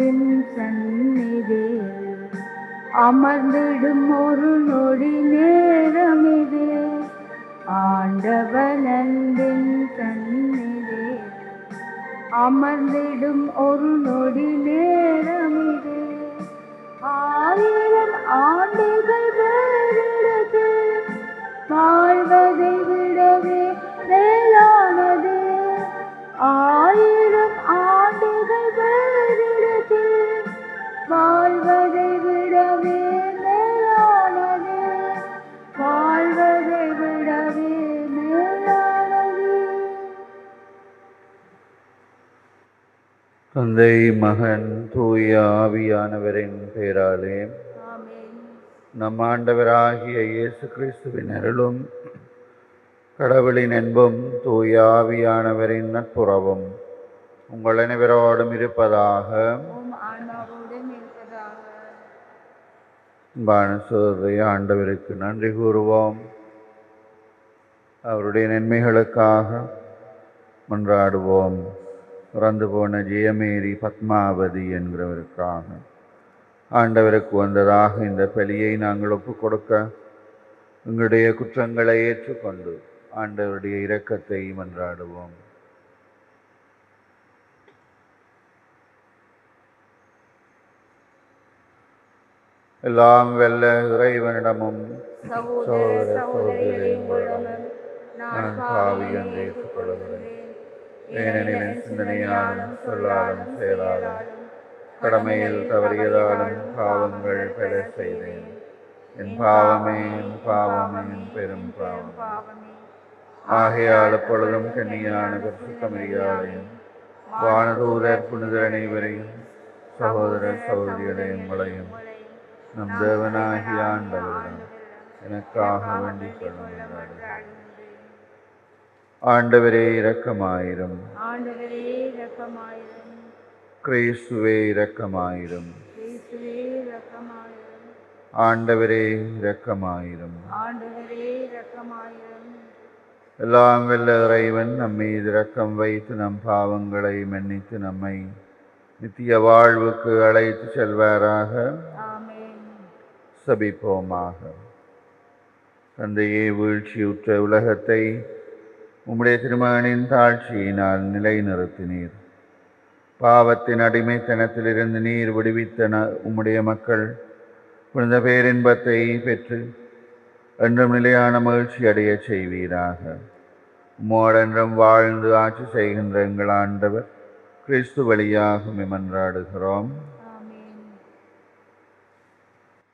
அன்பின் சந்நிதியில் அமர்ந்திடும் ஒரு நொடி நேரம் இது ஆண்டவன் அன்பின் சந்நிதியில் அமர்ந்திடும் ஒரு நொடி நேரம் இது ஆயிரம் ஆண்டுகள் வேறிடத்து வாழ்வதை விடவே மேலானது. ஆயிரம் வாழ்வதை விடவே மேலானது. வாழ்வதை விடவே மேலானது. தந்தை மகன் தூய ஆவியானவரின் பெயராலே நம் ஆண்டவராகிய இயேசு கிறிஸ்துவின் அருளும் கடவுளின் அன்பும் தூய ஆவியானவரின் நட்புறவும் உங்கள் அனைவரோடும் இருப்பதாக அன்பான ஆண்டவருக்கு நன்றி கூறுவோம். அவருடைய நன்மைகளுக்காக மன்றாடுவோம். இறந்து போன ஜெயமேரி பத்மாவதி என்கிறவருக்காக. ஆண்டவருக்கு வந்ததாக இந்த பலியை நாங்கள் ஒப்புக் கொடுக்க எங்களுடைய குற்றங்களை ஏற்றுக்கொண்டு ஆண்டவருடைய இரக்கத்தை மன்றாடுவோம். எல்லாம் வெல்ல இறைவனிடமும். சகோதர சகோதரிகளே உங்களிடமும் நான் நான் பாவி பாவி என்று என்று ஏற்றுக்கொள்கிறேன். ஏனெனில் என் சிந்தனையாலும் சொல்லாலும் செயலாலும் கடமையில் தவறியதாலும் பாவங்கள் பல செய்தேன். என் பாவமே என் பாவமே என் பெரும் பாவம். ஆகையால் எப்பொழுதும் கற்றுக்கமரியாதையும் வானதூதர் புனிதர் அனைவரையும் சகோதர சகோதரிகளை உங்களையும் நம் தேவனாகிய ஆண்டவரிடம் எனக்காக வேண்டிக் கொள்ளுங்கள் ஆண்டவரே இரக்கமாயிரும். கிறிஸ்துவே இரக்கமாயிரும். ஆண்டவரே இரக்கமாயிரும். எல்லாம் வெல்ல இறைவன் நம்மீது இரக்கம் வைத்து நம் பாவங்களை மன்னித்து நம்மை நித்திய வாழ்வுக்கு அழைத்து செல்வாராக. சபிப்போமாக. தந்தையே வீழ்ச்சியுற்ற உலகத்தை உம்முடைய திருமகனின் தாழ்ச்சியினால் நிலைநிறுத்தினீர். பாவத்தின் அடிமைத்தனத்திலிருந்து நீர் விடுவித்த உம்முடைய மக்கள் புனித பேரின்பத்தை பெற்று என்றும் நிலையான மகிழ்ச்சி அடையச் செய்வீராக. உம்மோடென்றும் வாழ்ந்து ஆட்சி செய்கின்ற எங்கள் ஆண்டவர் கிறிஸ்து வழியாகும் மிமன்றாடுகிறோம்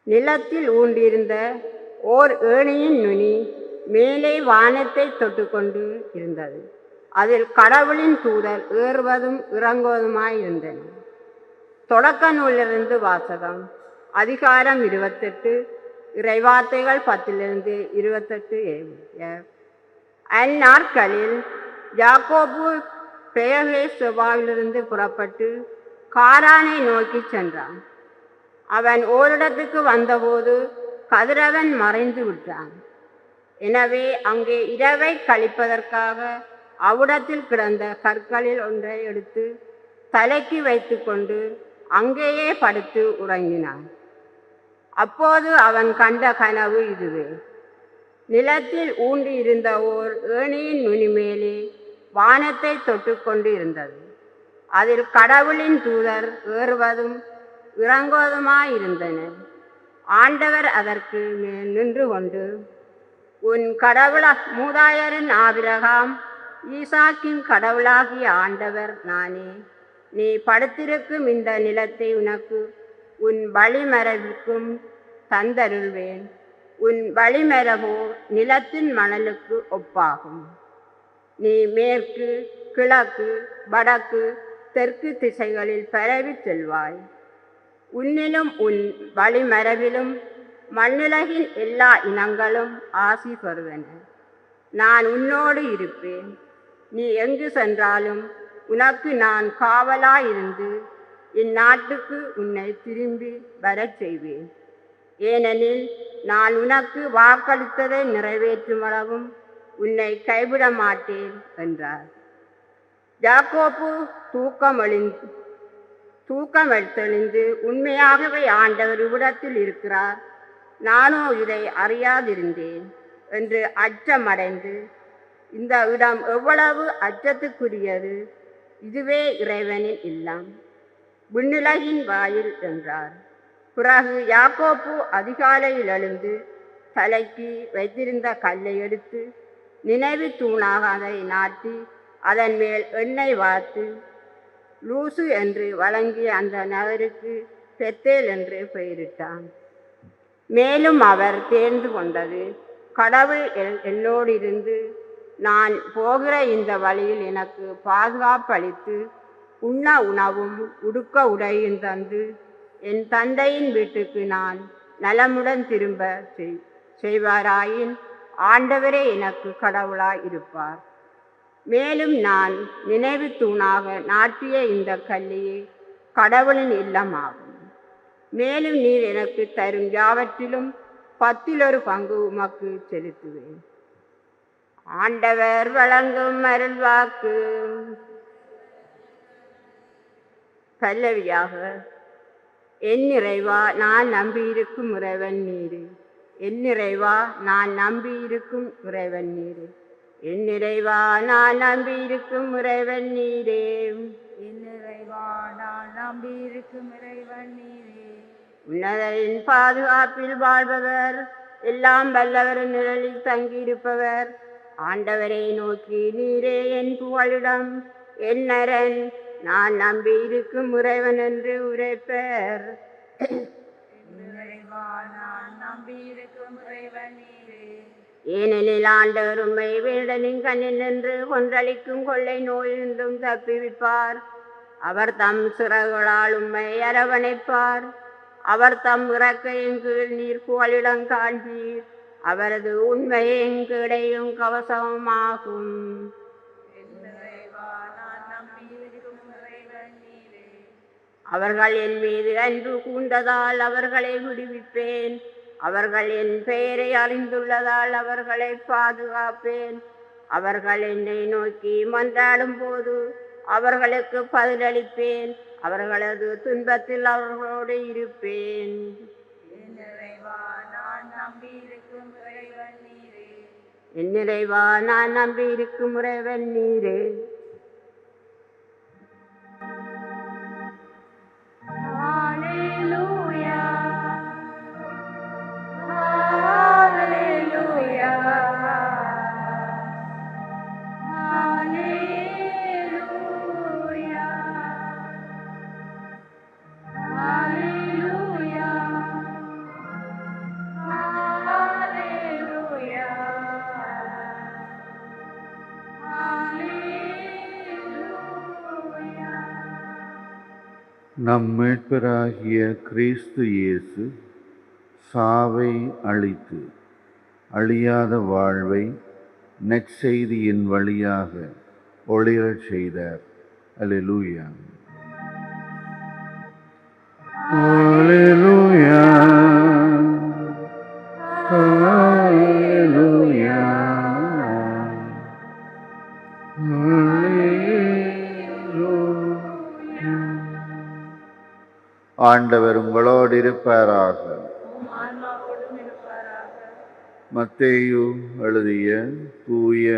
நிலத்தில் ஊண்டிருந்த ஓர் ஏணியின் நுனி மேலே வானத்தை தொட்டுக்கொண்டு இருந்தது. அதில் கடவுளின் தூதர் ஏறுவதும் இறங்குவதுமாயிருந்தன. தொடக்க நூலிலிருந்து வாசகம் அதிகாரம் இருபத்தெட்டு இறைவார்த்தைகள் பத்திலிருந்து இருபத்தெட்டு ஏ- அந்நாட்களில் யாக்கோபு பெயர்வே செவ்வாயிலிருந்து புறப்பட்டு காரானை நோக்கி சென்றான். அவன் ஓரிடத்துக்கு வந்தபோது கதிரவன் மறைந்து விட்டான். எனவே அங்கே இரவை கழிப்பதற்காக அவ்விடத்தில் கிடந்த கற்களில் ஒன்றை எடுத்து தலைக்கு வைத்துக்கொண்டு அங்கேயே படுத்து உறங்கினான். அப்போது அவன் கண்ட கனவு இதுவே. நிலத்தில் ஊண்டி இருந்த ஓர் ஏணியின் நுனிமேலே வானத்தை வானத்தை தொட்டுக்கொண்டு இருந்தது. அதில் கடவுளின் தூதர் ஏறுவதும் இறங்குவதுமாயிருந்தனர் ஆண்டவர் அதற்கு நின்று கொண்டு உன் கடவுள மூதாயரின் ஆபிரகாம் ஈசாக்கின் கடவுளாகிய ஆண்டவர் நானே. நீ படுத்திருக்கும் இந்த நிலத்தை உனக்கு உன் வழிமரபிற்கும் தந்தருள்வேன். உன் வழிமரபோ நிலத்தின் மணலுக்கு ஒப்பாகும். நீ மேற்கு கிழக்கு வடக்கு தெற்கு திசைகளில் பரவி செல்வாய். உன்னிலும் உன் வழிமரபிலும் மண்ணுலகின் எல்லா இனங்களும் ஆசி பெறுவன. நான் உன்னோடு இருப்பேன். நீ எங்கு சென்றாலும் உனக்கு நான் காவலாயிருந்து இந்நாட்டுக்கு உன்னை திரும்பி வரச் செய்வேன். ஏனெனில் நான் உனக்கு வாக்களித்ததை நிறைவேற்றும் அளவும் உன்னை கைவிட மாட்டேன் என்றார். ஜாக்கோப்பு தூக்கமொழிந்து தூக்கம் தெளிந்து உண்மையாகவே ஆண்டவர் இவ்விடத்தில் இருக்கிறார். நானோ இதை அறியாதிருந்தேன் என்று அச்சமடைந்து இந்த இடம் எவ்வளவு அச்சத்துக்குரியது இதுவே இறைவனின் இல்லம். விண்ணுலகின் வாயில் என்றார். பிறகு யாக்கோப்பு அதிகாலையில் எழுந்து தலைக்கு வைத்திருந்த கல்லை எடுத்து நினைவு தூணாக அதை நாட்டி அதன் மேல் எண்ணெய் வார்த்து லூசு என்று வழங்கிய அந்த நகருக்கு பெத்தேல் என்று பெயரிட்டான். மேலும் அவர் தேர்ந்து கொண்டது கடவுள் என்னோடு இருந்து நான் போகிற இந்த வழியில் எனக்கு பாதுகாப்பளித்து உண்ண உணவும் உடுக்க உடையும் தந்து என் தந்தையின் வீட்டுக்கு நான் நலமுடன் திரும்ப செய்- செய்வாராயின் ஆண்டவரே எனக்கு கடவுளாய் இருப்பார். மேலும் நான் நினைவு தூணாக நாட்டிய இந்த கல்லியே கடவுளின் இல்லமாகும். மேலும் நீர் எனக்கு தரும் யாவற்றிலும் பத்திலொரு பங்கு உமக்கு செலுத்துவேன். ஆண்டவர் வழங்கும் அருள்வாக்கு பல்லவியாக என் நிறைவா நான் நம்பியிருக்கும் இறைவன் நீரு. என் நிறைவா நான் நம்பியிருக்கும் இறைவன் நீரு. என் நிறைவா நான் நம்பியிருக்கும் இறைவன் நீரே. என் இறைவா நான் நம்பியிருக்கும் இறைவன் நீரே. உன்னதரின் பாதுகாப்பில் வாழ்பவர் எல்லாம் வல்லவரின் நிழலில் தங்கியிருப்பவர். ஆண்டவரை நோக்கி நீரே என் புகழிடம். என் அரண் நான் நம்பியிருக்கும் இறைவன் என்று உரைப்பர். நான் நம்பியிருக்கும் இறைவன் ஏனெனில் ஆண்டவருமை வேடனின் கண்ணில் நின்று கொன்றளிக்கும் கொள்ளை நோயிலிருந்தும் தப்பிவிப்பார். அவர் தம் சிறகுகளால் உம்மை அரவணைப்பார். அவர் தம் இறக்கையின் கீழ் நீர் புகலிடம் காண்பீர். அவரது உண்மையின் கீழையும் கவசமாகும். அவர்கள் என் மீது அன்பு கூண்டதால் அவர்களை விடுவிப்பேன். அவர்கள் என் பெயரை அறிந்துள்ளதால் அவர்களை பாதுகாப்பேன். அவர்கள் என்னை நோக்கி மன்றாடும் போது அவர்களுக்கு பதிலளிப்பேன். அவர்களது துன்பத்தில் அவர்களோடு இருப்பேன். என் நிறைவா நான் நம்பியிருக்கும் இறைவன் நீரே. நம் மீட்பராகிய கிறிஸ்து இயேசு சாவை அழித்து அழியாத வாழ்வை நற்செய்தியின் வழியாக ஒளிரச் செய்தார். அலிலூயா அல்லேலூயா ஆண்டவர் உங்களோடு இருப்பாராக. மத்தேயு எழுதிய தூய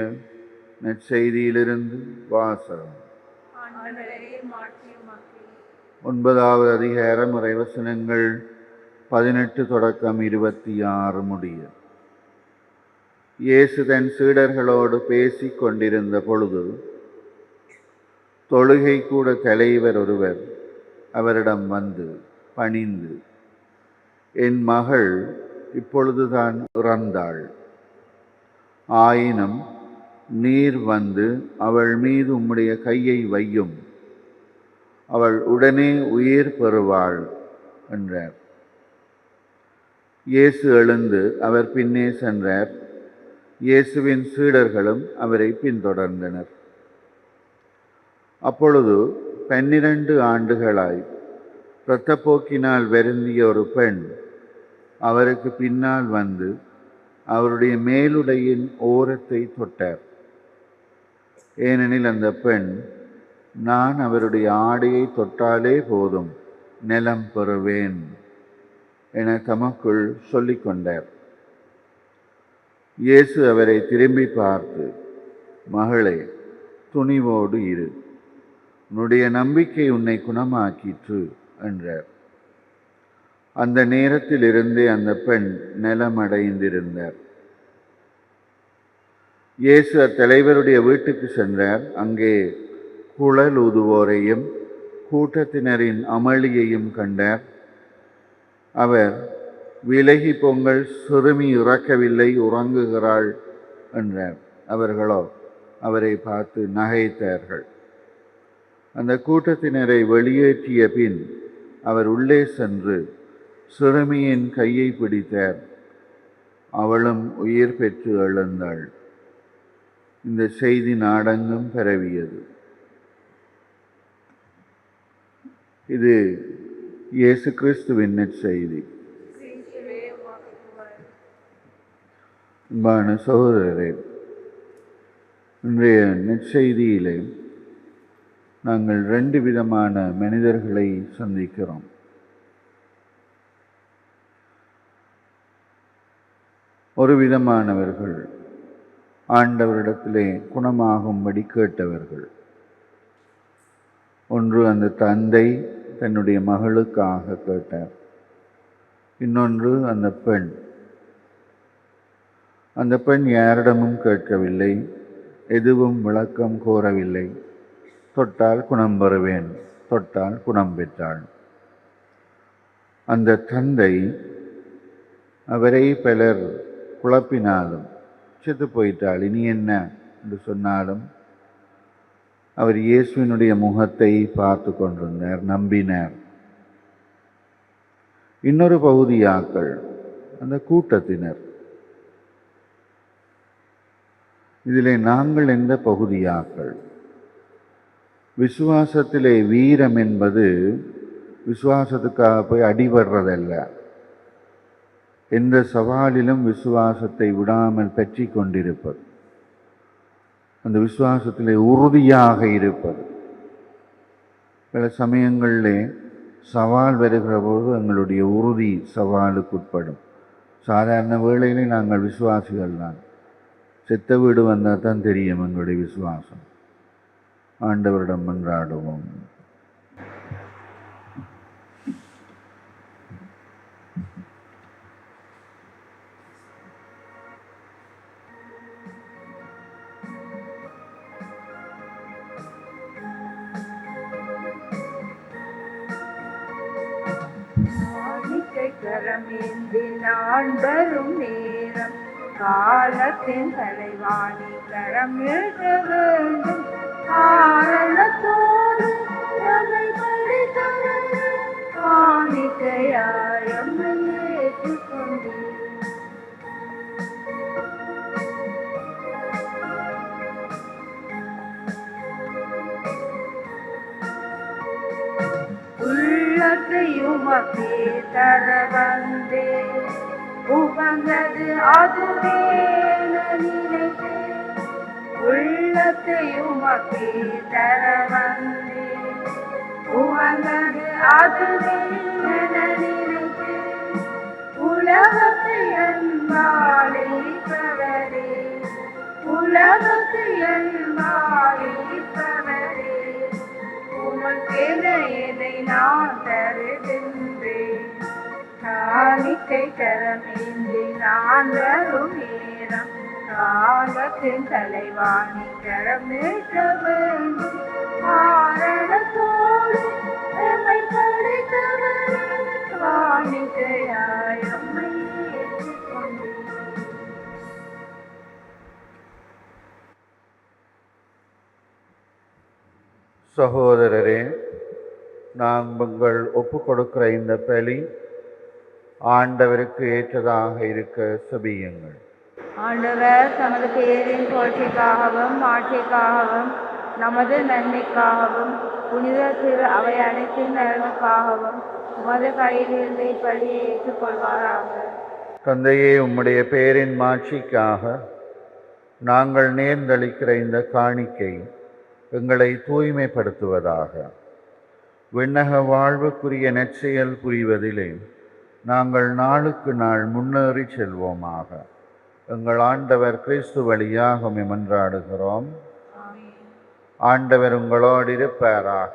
நற்செய்தியிலிருந்து வாசகம். ஒன்பதாவது அதிகாரம் இறைவசனங்கள் பதினெட்டு தொடக்கம் இருபத்தி ஆறு முடிய. இயேசு தன் சீடர்களோடு பேசி கொண்டிருந்த பொழுது தொழுகை கூட தலைவர் ஒருவர் அவரிடம் வந்து பணிந்து என் மகள் இப்பொழுதுதான் இறந்தாள். ஆயினும் நீர் வந்து அவள் மீது உம்முடைய கையை வையும். அவள் உடனே உயிர் பெறுவாள் என்றார். இயேசு எழுந்து அவர் பின்னே சென்றார். இயேசுவின் சீடர்களும் அவரை பின்தொடர்ந்தனர். அப்பொழுது பன்னிரண்டு ஆண்டுகளாய் இரத்தப்போக்கினால் வருந்திய ஒரு பெண் அவருக்கு பின்னால் வந்து அவருடைய மேலுடையின் ஓரத்தை தொட்டார். ஏனெனில் அந்த பெண் நான் அவருடைய ஆடையை தொட்டாலே போதும் நிலம் பெறுவேன் என தமக்குள் சொல்லிக்கொண்டார் இயேசு அவரை திரும்பி பார்த்து மகளே துணிவோடு இரு. உன்னுடைய நம்பிக்கை உன்னை குணமாக்கிற்று என்றார். அந்த நேரத்தில் இருந்தே அந்த பெண் நிலமடைந்திருந்தார். இயேசு அத்தலைவருடைய வீட்டுக்கு சென்றார். அங்கே குழல் ஊதுவோரையும் கூட்டத்தினரின் அமளியையும் கண்டார். அவர் விலகி பொங்கல் சிறுமி இறக்கவில்லை உறங்குகிறாள் என்றார். அவர்களோ அவரை பார்த்து நகைத்தார்கள். அந்த கூட்டத்தினரை வெளியேற்றிய பின் அவர் உள்ளே சென்று சிறுமியின் கையை பிடித்தார். அவளும் உயிர் பெற்று எழுந்தாள். இந்த செய்தி நாடெங்கும் பரவியது. இது இயேசு கிறிஸ்துவின் செய்தி கிறிஸ்துவே அன்பான சகோதரரே இன்றைய நற்செய்தியிலே நாங்கள் ரெண்டு விதமான மனிதர்களை சந்திக்கிறோம். ஒரு விதமானவர்கள் ஆண்டவரிடத்திலே குணமாகும்படி கேட்டவர்கள். ஒன்று அந்த தந்தை தன்னுடைய மகளுக்காக கேட்டார். இன்னொன்று அந்த பெண். அந்த பெண் யாரிடமும் கேட்கவில்லை எதுவும் விளக்கம் கோரவில்லை. தொட்டால் குணம் பெறுவேன் தொட்டால் குணம் பெற்றாள். அந்த தந்தை அவரை பலர் குழப்பினாலும் செத்து போயிட்டாள் இனி என்ன என்று சொன்னாலும் அவர் இயேசுவினுடைய முகத்தை பார்த்து கொண்டிருந்தார் நம்பினார். இன்னொரு பகுதியாக்கள் அந்த கூட்டத்தினர். இதிலே நாங்கள் எந்த பகுதியாக்கள். விசுவாசத்திலே வீரம் என்பது விசுவாசத்துக்காக போய் அடிபடுறதல்ல. எந்த சவாலிலும் விசுவாசத்தை விடாமல் பற்றி கொண்டிருப்பது. அந்த விசுவாசத்திலே உறுதியாக இருப்பது. பல சமயங்களிலே சவால் வருகிற போது எங்களுடைய உறுதி சவாலுக்கு உட்படும் சாதாரண வேளையிலே நாங்கள் விசுவாசிகள் தான் செத்த வீடு வந்தால் தான் தெரியும் எங்களுடைய விசுவாசம். ஆண்டவரிடம் மன்றாடுவோம். கரமேந்தி நான் வரும் நேரம் காலத்தின் தலைவாணி கரம் எழுத வேண்டும். காரணத்தோடு நம்மை படைத்தவர் காணிக்கையாய் நம்மை ஏற்றுக்கொண்டீர் தர வந்தே உகந்தது அதுவே நினைத்தேன். நினைத்தேன் உள்ளத்தையுமக்கே தர வந்தே உவந்தது அதுவே என நினைத்தேன் உலகத்தை அன்பாளிப்பவரே உலகத்தை அன்பாளிப்பவரே உமக்கென என்னை நான் தருகின்றேன்? காணிக்கை கரமேந்தி நான் வரும் நேரம் ஆபத்தின் தலைவாணி கரம் நீட்ட வேண்டும் காரணத்தோடு எம்மை காணிக்கையாய் சகோதரரே நாங்கள் ஒப்பு கொடுக்கிற இந்த பலி ஆண்டவருக்கு ஏற்றதாக இருக்க செபியுங்கள். ஆண்டவர் தமது பேரின் புகழ்ச்சிக்காகவும் ஆட்சிக்காகவும் நமது நன்மைக்காகவும் புனித திரு அவை அனைத்தின் நலனுக்காகவும் உமது கையிலிருந்து இப்படியை ஏற்றுக்கொள்வாராக. தந்தையே உம்முடைய பேரின் மாட்சிக்காக நாங்கள் நேர்ந்தளிக்கிற இந்த காணிக்கை எங்களை தூய்மைப்படுத்துவதாக. விண்ணக வாழ்வுக்குரிய நெச்செயல் புரிவதிலே நாங்கள் நாளுக்கு நாள் முன்னேறி செல்வோமாக. எங்கள் ஆண்டவர் கிறிஸ்து வழியாக மன்றாடுகிறோம். ஆண்டவர் உங்களோடு இருப்பாராக.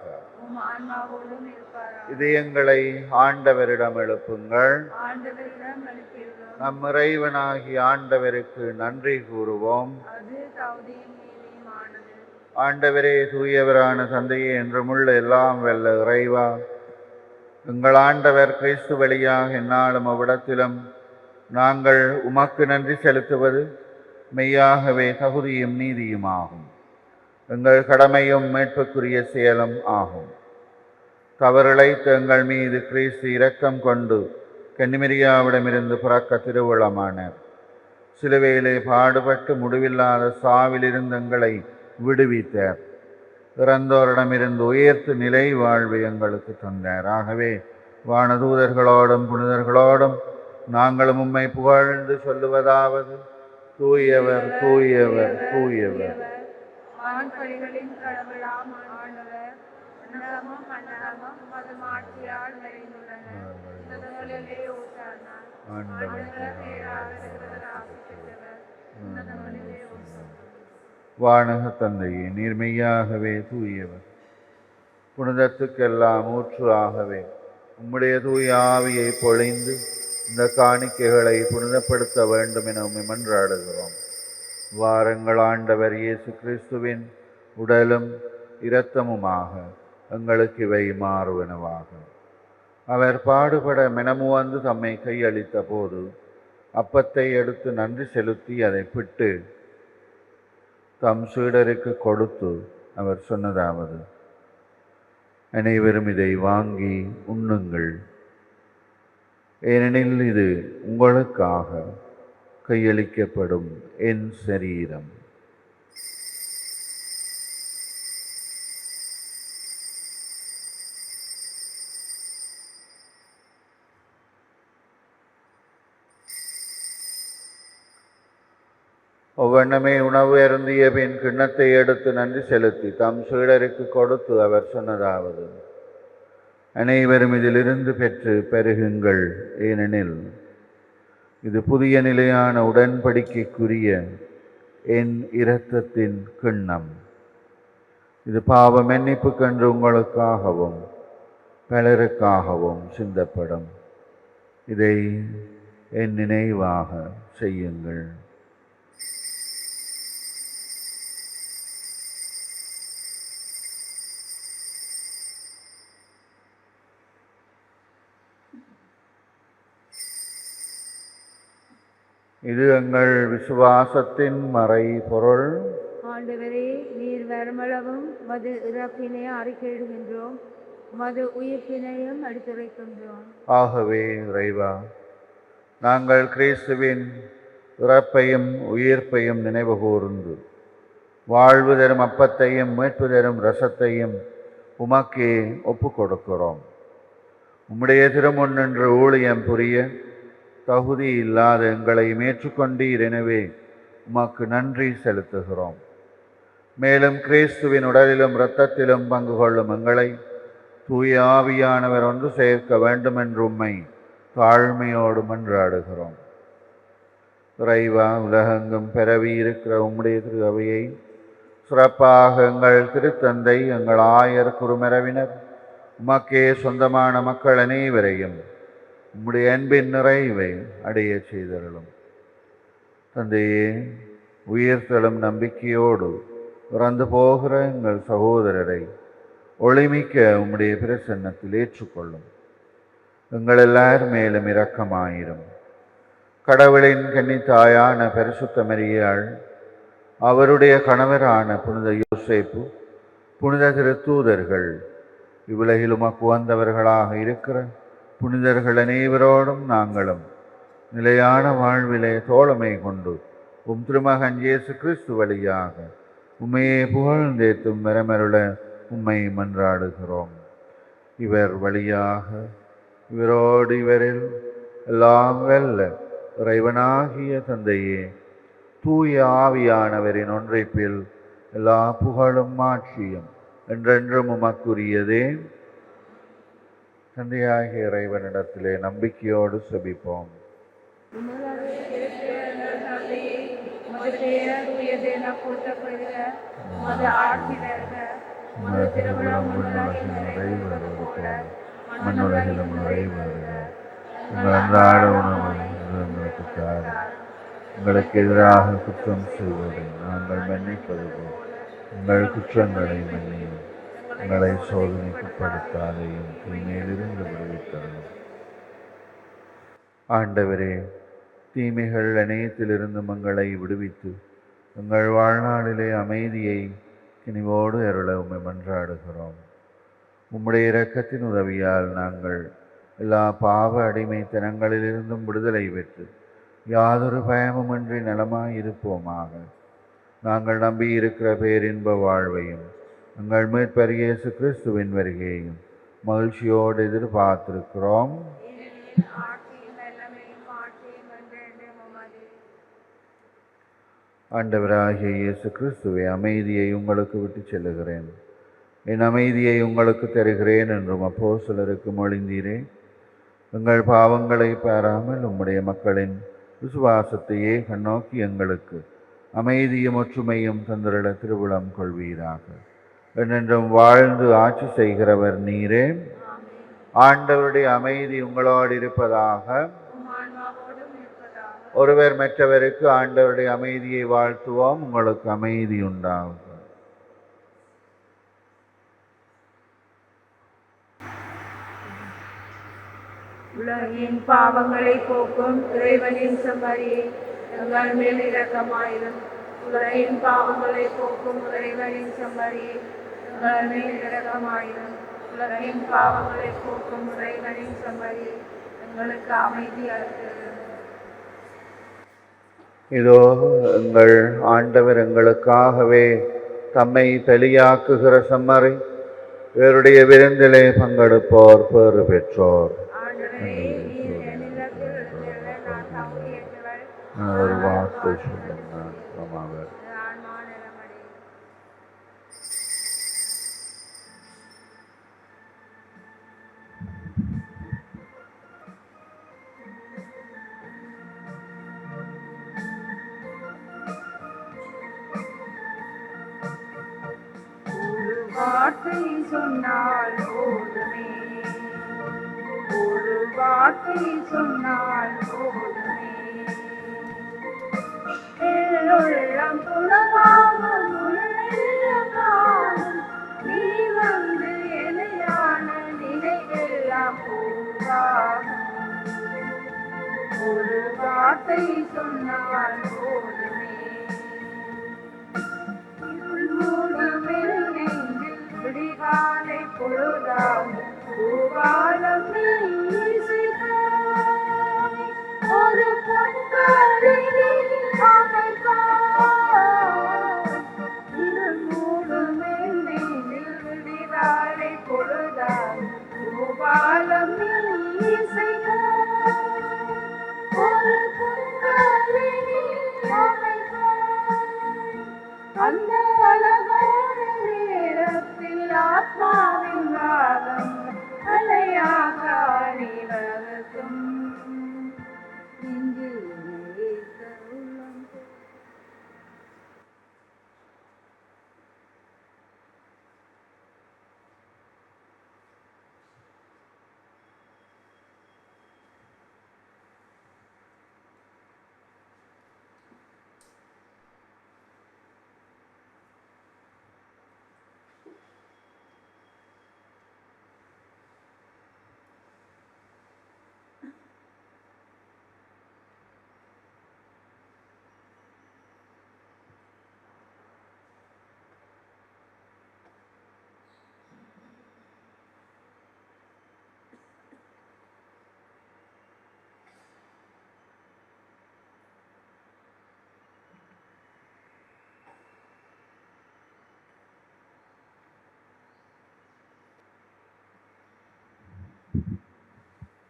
இதயங்களை ஆண்டவரிடம் எழுப்புங்கள். நம் இறைவனாகி ஆண்டவருக்கு நன்றி கூறுவோம். ஆண்டவரே தூயவரான தந்தையே என்றுமுள்ள எல்லாம் வெல்ல இறைவா. எங்கள் ஆண்டவர் கிறிஸ்து வழியாக எந்நாளும் அவ்விடத்திலும் நாங்கள் உமக்கு நன்றி செலுத்துவது மெய்யாகவே தகுதியும் நீதியுமாகும். எங்கள் கடமையும் மீட்புக்குரிய செயலும் ஆகும். தவறிழைத்த எங்கள் மீது கிறிஸ்து இரக்கம் கொண்டு கன்னிமரியாவிடமிருந்து பிறக்க திருவிழமானார் சிலுவையிலே பாடுபட்டு முடிவில்லாத சாவிலிருந்து எங்களை விடுவித்தார். இறந்தோரிடமிருந்து உயர்த்து நிலை வாழ்வு எங்களுக்கு தந்தார். ஆகவே வானதூதர்களோடும் புனிதர்களோடும் நாங்களும் உம்மை புகழ்ந்து சொல்லுவதாவது. தூயவர் தூயவர் தூயவர். வானக தந்தையே நீர்மையாகவே தூயவர். புனிதத்துக்கெல்லாம் ஊற்று ஆகவே. உம்முடைய தூய ஆவியை பொழிந்து இந்த காணிக்கைகளை புனிதப்படுத்த வேண்டும் என உம்மை மன்றாடுகிறோம். வாரங்கள் ஆண்டவர் இயேசு கிறிஸ்துவின் உடலும் இரத்தமுமாக எங்களுக்கு இவை மாறுவனவாகும் அவர் பாடுபட மெனமுவந்து தம்மை கையளித்த போது அப்பத்தை எடுத்து நன்றி செலுத்தி அதை பிட்டு தம் சீடருக்கு கொடுத்து அவர் சொன்னதாவது அனைவரும் இதை வாங்கி உண்ணுங்கள். ஏனெனில் இது உங்களுக்காக கையளிக்கப்படும் என் சரீரம். ஒவ்வொன்றுமே உணவு அருந்திய பின் கிண்ணத்தை எடுத்து நன்றி செலுத்தி தம் சீடருக்கு கொடுத்து அவர் சொன்னதாவது அனைவரும் இதிலிருந்து பெற்று பெருகுங்கள். ஏனெனில் இது புதிய நிலையான உடன்படிக்கைக்குரிய என் இரத்தத்தின் கிண்ணம். இது பாவ மன்னிப்பு கன்று உங்களுக்காகவும் பலருக்காகவும் சிந்தப்படும். இதை என் நினைவாக செய்யுங்கள். இது எங்கள் விசுவாசத்தின் மறை பொருள் ஆண்டவரே நீர் வருமளவும் மது இறப்பினை அறிக்கையிடுகின்றோம் மது உயிர்ப்பினையும் எடுத்துரைக்கின்றோம். ஆகவே இறைவா நாங்கள் கிறிஸ்துவின் இறப்பையும் உயிர்ப்பையும் நினைவு கூர்ந்து வாழ்வு தரும் அப்பத்தையும் மீட்பு தரும் ரசத்தையும் உமக்கே ஒப்பு கொடுக்கிறோம் உம்முடைய திருமுன்னின்று ஊழியம் புரிய தகுதி இல்லாத எங்களை ஏற்றுக்கொண்டீர் எனவே உமக்கு நன்றி செலுத்துகிறோம். மேலும் கிறிஸ்துவின் உடலிலும் இரத்தத்திலும் பங்கு கொள்ளும் எங்களை தூய ஆவியானவர் ஒன்று சேர்க்க வேண்டும் என்று உம்மை தாழ்மையோடு மன்றாடுகிறோம். இறைவா உலகெங்கும் பரவி இருக்கிற உம்முடைய திருகவையை சிறப்பாக எங்கள் திருத்தந்தை எங்கள் ஆயர் குருமரவினர் உமக்கே சொந்தமான மக்கள் அனைவரையும் உம்முடைய அன்பின் நிறைவை அடைய செய்தருளும். தந்தையே உயிர்த்தெழும் நம்பிக்கையோடு இறந்து போகிற எங்கள் சகோதரரை ஒளிமிக்க உம்முடைய பிரசன்னத்தில் ஏற்றுக்கொள்ளும். எங்கள் எல்லார் மேலும் இரக்கமாயிரும். கடவுளின் கன்னித்தாயான பரிசுத்த மரியாள் அவருடைய கணவரான புனித யோசேப்பு புனித திருத்தூதர்கள் இவ்வுலகிலும் அக்குவந்தவர்களாக இருக்கிற புனிதர்கள் அனைவரோடும் நாங்களும் நிலையான வாழ்விலே தோழமை கொண்டு உம் திருமகன் இயேசு கிறிஸ்து வழியாக உம்மையே புகழ்ந்தேத்தும் மரமருள உம்மை மன்றாடுகிறோம். இவர் வழியாக இவரோடு இவரில் எல்லாம் வெல்ல இறைவனாகிய தந்தையே தூய ஆவியானவரின் ஒன்றைப்பில் எல்லா புகழும் மாட்சியும் என்றென்றும் உமக்குரியதே. தந்தையாகிய இறைவனிடத்திலே நம்பிக்கையோடு செபிப்போம். மண்ணுலகிலும் அன்றாட உணவை உங்களுக்கு எதிராக குற்றம் செய்வதை நாங்கள் மன்னிப்பது உங்கள் குற்றங்களை மன்னியும். உங்களை சோதனைக்குட்படுத்தாதையும் தீமையிலிருந்து விடுவித்தாலும் ஆண்டவரே தீமைகள் அனைத்திலிருந்து மங்களை விடுவித்து எங்கள் வாழ்நாளிலே அமைதியை கினிவோடு அருள உண்மை மன்றாடுகிறோம். உம்முடைய இரக்கத்தின் உதவியால் நாங்கள் எல்லா பாவ அடிமைத்தனங்களிலிருந்தும் விடுதலை பெற்று யாதொரு பயமுமின்றி நலமாயிருப்போமாக. நாங்கள் நம்பியிருக்கிற பேரின்ப வாழ்வையும் எங்கள் மீட்பர் இயேசு கிறிஸ்துவின் வருகையையும் மகிழ்ச்சியோடு எதிர்பார்த்திருக்கிறோம். ஆண்டவராகிய இயேசு கிறிஸ்துவே அமைதியை உங்களுக்கு விட்டு செல்லுகிறேன். என் அமைதியை உங்களுக்கு தருகிறேன் என்றும் அப்போ சிலருக்கு மொழிந்தீரே. எங்கள் பாவங்களை பாராமல் உம்முடைய மக்களின் விசுவாசத்தையே கண்ணோக்கி எங்களுக்கு அமைதியும் ஒற்றுமையும் தந்திரிட திருவிழம் கொள்வீராக. என்றென்றும் வாழ்ந்து ஆட்சி செய்கிறவர் நீரே. ஆண்டவருடைய அமைதி உங்களோடு இருப்பதாக. ஒருவர் மற்றவருக்கு ஆண்டவருடைய அமைதியை வாழ்த்துவோம் உங்களுக்கு அமைதி உண்டாகும். உலகின் பாவங்களை போக்கும் இறைவனின் செம்மறியை எங்கள் மேல் இரக்கமாயிரும். உலகின் பாவங்களை போக்கும் இறைவனின் செம்மறியை மேல் இரக்கமாயிரும் உலகின் பாவங்களை போக்கும் இறைவனின் செம்மறியை எங்களுக்கு அமைதி இதோ எங்கள் ஆண்டவர் எங்களுக்காகவே தம்மை பலியாக்குகிற செம்மறை இவருடைய விருந்திலே பங்கெடுப்போர் பேறு பெற்றோர். ஒரு வார்த்தை சொல்லும். வார்த்தை சொன்னால் போதுமே. ஒரு வார்த்தை சொன்னால் போதுமே. உள்ளம் புலமாகும் நீ வந்து எனையான ஒரு வார்த்தை சொன்னால் போதுமே. இருள் விடிகாலை பொழுதாம்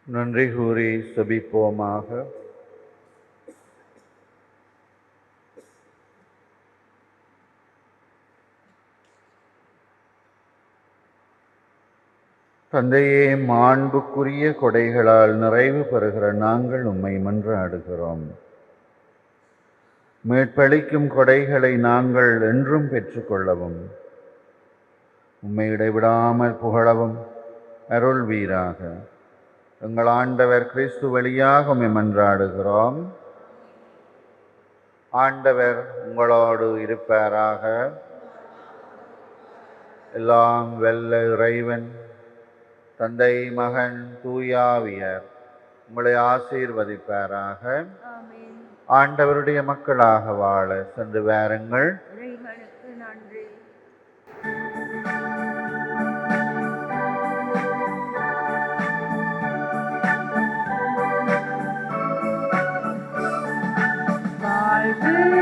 நன்றி கூறி சபிப்போமாக. தந்தையே மாண்புக்குரிய கொடைகளால் நிறைவு பெறுகிற நாங்கள் உம்மை மன்றாடுகிறோம். மீட்பளிக்கும் கொடைகளை நாங்கள் என்றும் பெற்றுக்கொள்ளவும் உம்மை இடைவிடாமல் புகழவும் அருள்வீராக. எங்கள் ஆண்டவர் கிறிஸ்து வழியாக மன்றாடுகிறோம். ஆண்டவர் உங்களோடு இருப்பாராக. எல்லாம் வெல்ல இறைவன் தந்தை மகன் தூயாவியர் உங்களை ஆசீர்வதிப்பாராக. ஆண்டவருடைய மக்களாக வாழ சென்று வாருங்கள். வாழ்த்துவோம்